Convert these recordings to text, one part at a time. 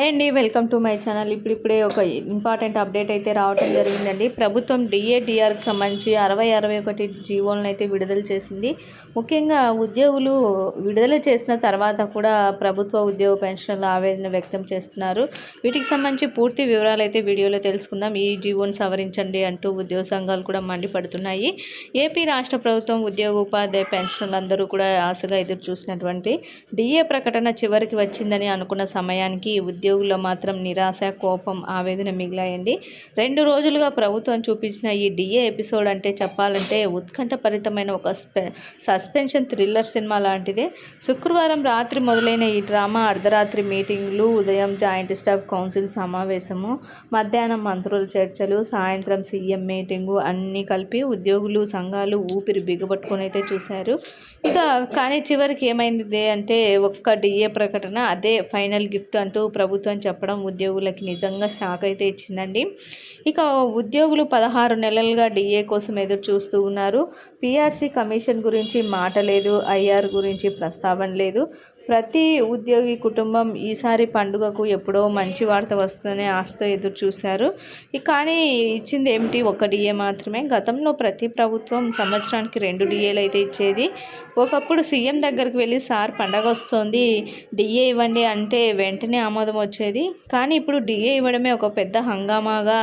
Hi అండి welcome to my channel. ఇప్పుడిప్పుడే ఒక ఇంపార్టెంట్ అప్డేట్ అయితే రావడం జరిగిందండి. ప్రభుత్వం డిఏడిఆర్కి సంబంధించి అరవై అరవై ఒకటి జీవోలను అయితే విడుదల చేసింది. ముఖ్యంగా ఉద్యోగులు విడుదల చేసిన తర్వాత కూడా ప్రభుత్వ ఉద్యోగ పెన్షన్ల ఆవేదన వ్యక్తం చేస్తున్నారు. వీటికి సంబంధించి పూర్తి వివరాలు అయితే వీడియోలో తెలుసుకుందాం. ఈ జీవోను సవరించండి అంటూ ఉద్యోగ సంఘాలు కూడా మండిపడుతున్నాయి. ఏపీ రాష్ట్ర ప్రభుత్వం ఉద్యోగ ఉపాధ్యాయ పెన్షన్లందరూ కూడా ఆశగా ఎదురు చూసినటువంటి డిఏ ప్రకటన చివరికి వచ్చిందని అనుకున్న సమయానికి ఉద్యోగుల్లో మాత్రం నిరాశ కోపం ఆవేదన మిగిలాయండి. రెండు రోజులుగా ప్రభుత్వం చూపించిన ఈ డిఏ ఎపిసోడ్ అంటే చెప్పాలంటే ఉత్కంఠభరితమైన ఒక సస్పెన్షన్ థ్రిల్లర్ సినిమా లాంటిదే. శుక్రవారం రాత్రి మొదలైన ఈ డ్రామా అర్ధరాత్రి మీటింగ్లు ఉదయం జాయింట్ స్టాఫ్ కౌన్సిల్ సమావేశము మధ్యాహ్నం మంత్రుల చర్చలు సాయంత్రం సీఎం మీటింగు అన్నీ కలిపి ఉద్యోగులు సంఘాలు ఊపిరి బిగబట్టుకొని అయితే చూశారు. ఇక కానీ చివరికి ఏమైంది అంటే ఒక్క డిఏ ప్రకటన అదే ఫైనల్ గిఫ్ట్ అంటూ ప్రభుత్వం ప్రభుత్వం చెప్పడం ఉద్యోగులకి నిజంగా షాక్ అయితే ఇచ్చిందండి. ఇక ఉద్యోగులు పదహారు నెలలుగా డిఏ కోసం ఎదురు చూస్తూ ఉన్నారు. పిఆర్సీ కమిషన్ గురించి మాట లేదు ఐఆర్ గురించి ప్రస్తావన లేదు. ప్రతి ఉద్యోగి కుటుంబం ఈసారి పండుగకు ఎప్పుడో మంచి వార్త వస్తుందనే ఆస్తో ఎదురు చూశారు. కానీ ఇచ్చింది ఏమిటి? ఒక డిఏ మాత్రమే. గతంలో ప్రతి ప్రభుత్వం సంవత్సరానికి రెండు డిఏలు అయితే ఇచ్చేది. ఒకప్పుడు సీఎం దగ్గరికి వెళ్ళి సార్ పండగ వస్తుంది డిఏ ఇవ్వండి అంటే వెంటనే ఆమోదం వచ్చేది. కానీ ఇప్పుడు డిఏ ఇవ్వడమే ఒక పెద్ద హంగామాగా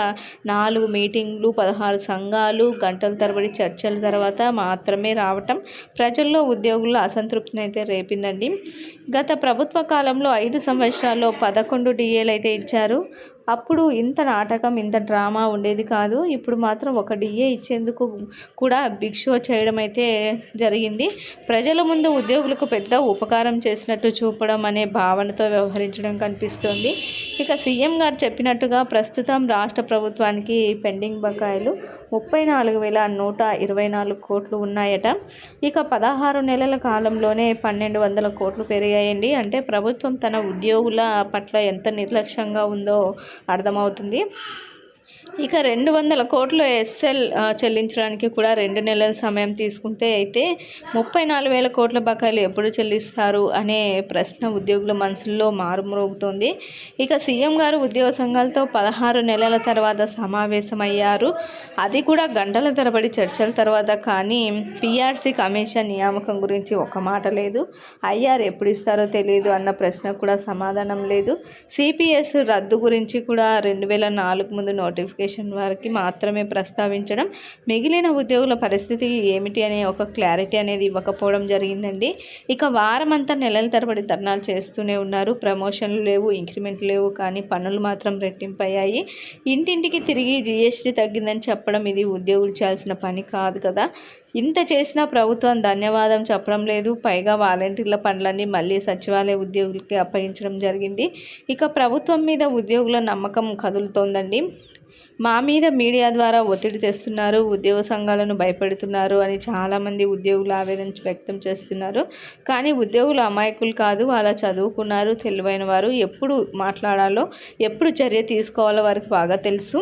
నాలుగు మీటింగ్లు పదహారు సంఘాలు గంటల తరబడి చర్చల తర్వాత మాత్రమే రావటం ప్రజల్లో ఉద్యోగుల్లో అసంతృప్తిని అయితే రేపిందండి. గత ప్రభుత్వ కాలంలో ఐదు సంవత్సరాల్లో పదకొండు డిఏలు అయితే ఇచ్చారు. అప్పుడు ఇంత నాటకం ఇంత డ్రామా ఉండేది కాదు. ఇప్పుడు మాత్రం ఒక డిఏ ఇచ్చేందుకు కూడా బిగ్ షో చేయడం అయితే జరిగింది. ప్రజల ముందు ఉద్యోగులకు పెద్ద ఉపకారం చేసినట్టు చూపడం అనే భావనతో వ్యవహరించడం కనిపిస్తోంది. ఇక సీఎం గారు చెప్పినట్టుగా ప్రస్తుతం రాష్ట్ర ప్రభుత్వానికి పెండింగ్ బకాయిలు ముప్పై నాలుగు వేల నూట ఇరవై నాలుగు కోట్లు ఉన్నాయట. ఇక పదహారు నెలల కాలంలోనే పన్నెండు వందల కోట్లు పెరిగాయండి. అంటే ప్రభుత్వం తన ఉద్యోగుల పట్ల ఎంత నిర్లక్ష్యంగా ఉందో అర్థమవుతుంది. ఇక రెండు వందల కోట్లు ఎస్ఎల్ చెల్లించడానికి కూడా రెండు నెలల సమయం తీసుకుంటే అయితే ముప్పై నాలుగు వేల కోట్ల బకాయిలు ఎప్పుడు చెల్లిస్తారు అనే ప్రశ్న ఉద్యోగుల మనసుల్లో మారుమ్రోగుతోంది. ఇక సీఎం గారు ఉద్యోగ సంఘాలతో పదహారు నెలల తర్వాత సమావేశమయ్యారు. అది కూడా గంటల తరబడి చర్చల తర్వాత కానీ పీఆర్సీ కమిషన్ నియామకం గురించి ఒక మాట లేదు. ఐఆర్ ఎప్పుడు ఇస్తారో తెలియదు అన్న ప్రశ్న కూడా సమాధానం లేదు. సిపిఎస్ రద్దు గురించి కూడా రెండు వేల నాలుగు ముందు నోటిఫికేషన్ అసోసియేషన్ వారికి మాత్రమే ప్రస్తావించడం. మిగిలిన ఉద్యోగుల పరిస్థితి ఏమిటి అనే ఒక క్లారిటీ అనేది ఇవ్వకపోవడం జరిగిందండి. ఇక వారమంతా నెలల తరబడి ధర్నాలు చేస్తూనే ఉన్నారు. ప్రమోషన్లు లేవు ఇంక్రిమెంట్లు లేవు కానీ పనులు మాత్రం రెట్టింపయ్యాయి. ఇంటింటికి తిరిగి జిఎస్టీ తగ్గిందని చెప్పడం ఇది ఉద్యోగులు చేయాల్సిన పని కాదు కదా. ఇంత చేసినా ప్రభుత్వం ధన్యవాదం చెప్పడం లేదు. పైగా వాలంటీర్ల పనులన్నీ మళ్ళీ సచివాలయ ఉద్యోగులకి అప్పగించడం జరిగింది. ఇక ప్రభుత్వం మీద ఉద్యోగుల నమ్మకం కదులుతోందండి. మా మీద మీడియా ద్వారా ఒత్తిడి తెస్తున్నారు ఉద్యోగ సంఘాలను భయపెడుతున్నారు అని చాలామంది ఉద్యోగులు ఆవేదన వ్యక్తం చేస్తున్నారు. కానీ ఉద్యోగులు అమాయకులు కాదు అలా చదువుకున్నారు తెలివైన వారు ఎప్పుడు మాట్లాడాలో ఎప్పుడు చర్య తీసుకోవాలో వారికి బాగా తెలుసు.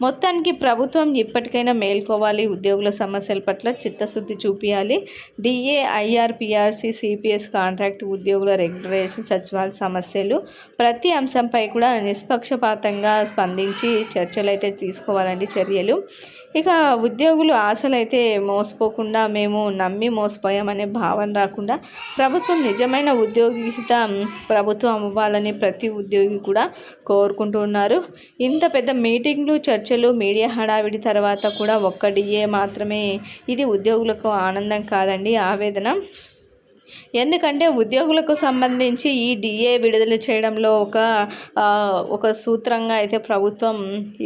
మొత్తానికి ప్రభుత్వం ఇప్పటికైనా మేల్కోవాలి ఉద్యోగుల సమస్యల పట్ల చిత్తశుద్ధి చూపించాలి డిఏ ఐఆర్పిఆర్సి సిపిఎస్ కాంట్రాక్ట్ ఉద్యోగుల రెగ్యులరేషన్ సచివాలయ సమస్యలు ప్రతి అంశంపై కూడా నిష్పక్షపాతంగా స్పందించి చర్చలు అయితే తీసుకోవాలండి చర్యలు. ఇక ఉద్యోగులు ఆశలు అయితే మోసపోకుండా మేము నమ్మి మోసపోయామనే భావన రాకుండా ప్రభుత్వం నిజమైన ఉద్యోగిత ప్రభుత్వం అవ్వాలని ప్రతి ఉద్యోగి కూడా కోరుకుంటున్నారు. ఇంత పెద్ద మీటింగ్లు చర్చ చర్చలు మీడియా హడావిడి తర్వాత కూడా ఒక్క డిఏ మాత్రమే ఇది ఉద్యోగులకు ఆనందం కాదండి ఆవేదన. ఎందుకంటే ఉద్యోగులకు సంబంధించి ఈ డిఏ విడుదల చేయడంలో ఒక ఒక సూత్రంగా అయితే ప్రభుత్వం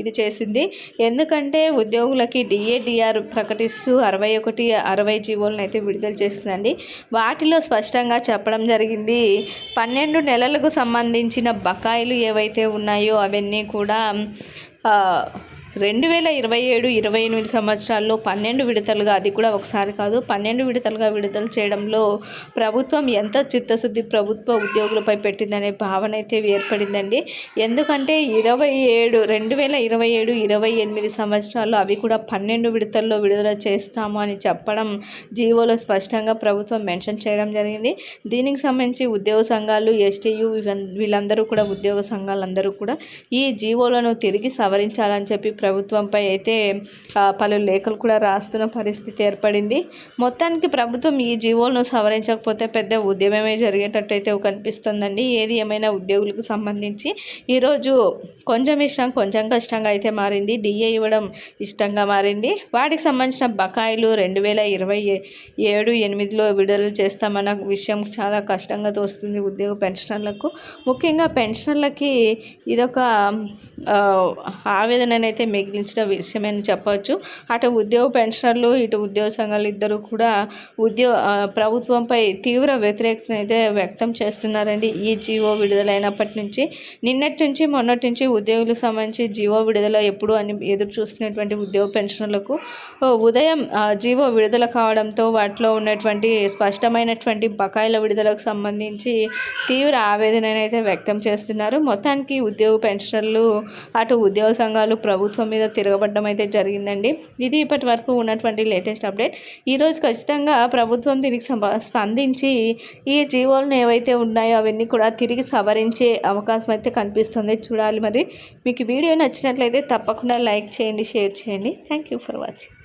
ఇది చేసింది. ఎందుకంటే ఉద్యోగులకి డిఏ డిఆర్ ప్రకటిస్తూ అరవై ఒకటి అరవై జీవోలను అయితే విడుదల చేసిందండి. వాటిలో స్పష్టంగా చెప్పడం జరిగింది పన్నెండు నెలలకు సంబంధించిన బకాయిలు ఏవైతే ఉన్నాయో అవన్నీ కూడా రెండు వేల ఇరవై ఏడు ఇరవై ఎనిమిది సంవత్సరాల్లో పన్నెండు విడతలుగా అది కూడా ఒకసారి కాదు పన్నెండు విడతలుగా విడుదల చేయడంలో ప్రభుత్వం ఎంత చిత్తశుద్ధి ప్రభుత్వ ఉద్యోగులపై పెట్టిందనే భావన అయితే ఏర్పడిందండి. ఎందుకంటే ఇరవై ఏడు రెండు వేల ఇరవై ఏడు ఇరవై ఎనిమిది సంవత్సరాల్లో అవి కూడా పన్నెండు విడతల్లో విడుదల చేస్తాము అని చెప్పడం జీవోలో స్పష్టంగా ప్రభుత్వం మెన్షన్ చేయడం జరిగింది. దీనికి సంబంధించి ఉద్యోగ సంఘాలు ఎస్టీయు వీళ్ళందరూ కూడా ఉద్యోగ సంఘాలందరూ కూడా ఈ జీవోలను తిరిగి సవరించాలని చెప్పి ప్రభుత్వంపై అయితే పలు లేఖలు కూడా రాస్తున్న పరిస్థితి ఏర్పడింది. మొత్తానికి ప్రభుత్వం ఈ జీవోలను సవరించకపోతే పెద్ద ఉద్యమమే జరిగేటట్టయితే కనిపిస్తుందండి. ఏది ఏమైనా ఉద్యోగులకు సంబంధించి ఈరోజు కొంచెం ఇష్టం కొంచెం కష్టంగా అయితే మారింది. డిఏ ఇవ్వడం ఇష్టంగా మారింది. వాటికి సంబంధించిన బకాయిలు రెండు వేల ఇరవై ఏడు ఎనిమిదిలో విడుదల చేస్తామన్న విషయం చాలా కష్టంగా తోస్తుంది ఉద్యోగ పెన్షనర్లకు. ముఖ్యంగా పెన్షనర్లకి ఇదొక ఆవేదననైతే మిగిలించిన విషయమని చెప్పవచ్చు. అటు ఉద్యోగ పెన్షనర్లు ఇటు ఉద్యోగ సంఘాలు ఇద్దరు కూడా ఉద్యోగ ప్రభుత్వంపై తీవ్ర వ్యతిరేకతను అయితే వ్యక్తం చేస్తున్నారండి. ఈ జీవో విడుదలైనప్పటి నుంచి నిన్నటి నుంచి మొన్నటి నుంచి ఉద్యోగులకు సంబంధించి జీవో విడుదల ఎప్పుడు అని ఎదురు చూస్తున్నటువంటి ఉద్యోగ పెన్షనర్లకు ఉదయం జీవో విడుదల కావడంతో వాటిలో ఉన్నటువంటి స్పష్టమైనటువంటి బకాయిల విడుదలకు సంబంధించి తీవ్ర ఆవేదననైతే వ్యక్తం చేస్తున్నారు. మొత్తానికి ఉద్యోగ పెన్షనర్లు అటు ఉద్యోగ సంఘాలు ప్రభుత్వం మీద తిరగబడడం అయితే జరిగిందండి. ఇది ఇప్పటి వరకు ఉన్నటువంటి లేటెస్ట్ అప్డేట్. ఈరోజు ఖచ్చితంగా ప్రభుత్వం దీనికి స్పందించి ఈ జీవోలను ఏవైతే ఉన్నాయో అవన్నీ కూడా తిరిగి సవరించే అవకాశం అయితే కనిపిస్తుంది. చూడాలి మరి. మీకు వీడియో నచ్చినట్లయితే తప్పకుండా లైక్ చేయండి షేర్ చేయండి. Thank you for watching